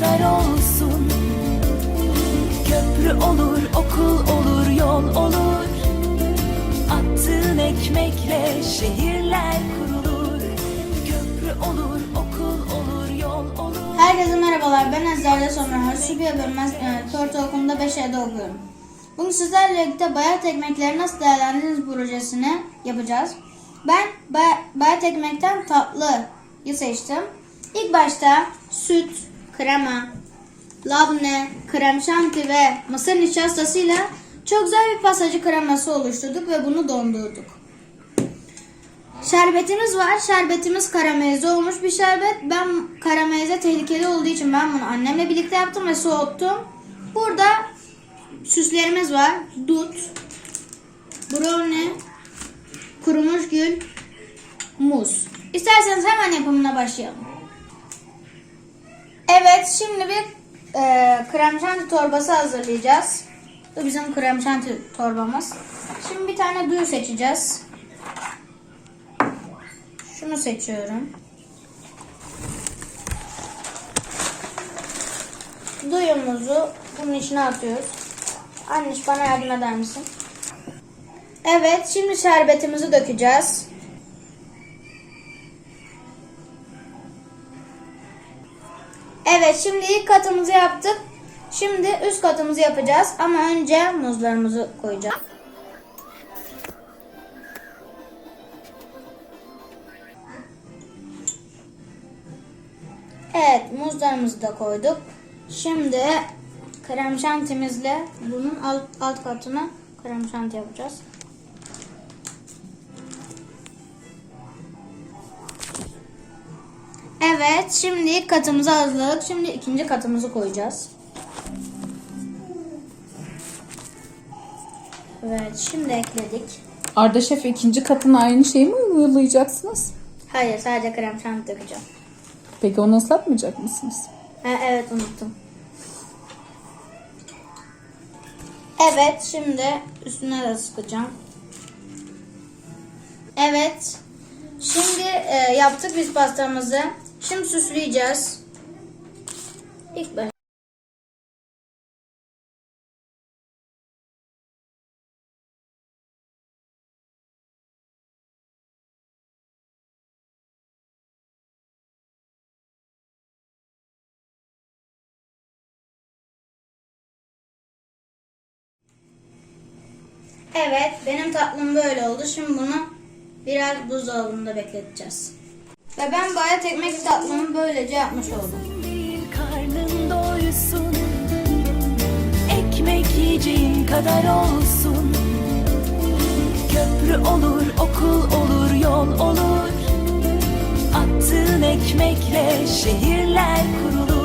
kadar olsun Köprü olur, okul olur, yol olur Attığın ekmekle şehirler kurulur Köprü olur, okul olur, yol olur Herkese merhabalar. Ben Ezder'de sonra Sübüye Bölmez e, Ortaokulu'nda 5E'de okuyorum. Bugün sizlerle birlikte bayat ekmekleri nasıl değerlendiririz projesini yapacağız. Ben bay, bayat ekmekten tatlıyı seçtim. İlk başta süt, krema, labne, krem şanti ve mısır nişastasıyla çok güzel bir pasajı kreması oluşturduk ve bunu dondurduk. Şerbetimiz var. Şerbetimiz karamelize olmuş bir şerbet. Ben karamelize tehlikeli olduğu için ben bunu annemle birlikte yaptım ve soğuttum. Burada süslerimiz var. Dut, brownie, kurumuş gül, muz. İsterseniz hemen yapımına başlayalım. Evet şimdi bir e, krem şanti torbası hazırlayacağız. Bu bizim krem şanti torbamız. Şimdi bir tane duyu seçeceğiz. Şunu seçiyorum. Duyumuzu bunun içine atıyoruz. Anneş bana yardım eder misin? Evet, şimdi şerbetimizi dökeceğiz. Evet, şimdi ilk katımızı yaptık. Şimdi üst katımızı yapacağız ama önce muzlarımızı koyacağız. Evet muzlarımızı da koyduk. Şimdi krem şantimizle bunun alt, alt katını krem şanti yapacağız. Evet şimdi ilk katımızı hazırladık. Şimdi ikinci katımızı koyacağız. Evet şimdi ekledik. Arda Şef ikinci katına aynı şeyi mi uygulayacaksınız? Hayır sadece krem şanti dökeceğim. Peki onu ıslatmayacak mısınız? Ha, evet unuttum. Evet şimdi üstüne de sıkacağım. Evet. Şimdi e, yaptık biz pastamızı. Şimdi süsleyeceğiz. İlk baş. Evet benim tatlım böyle oldu. Şimdi bunu biraz buzdolabında bekleteceğiz. Ve ben bayat ekmek tatlımı böylece yapmış oldum. karnın doysun Ekmek yiyeceğin kadar olsun. Köprü olur, okul olur, yol olur. Attığın ekmekle şehirler kurulur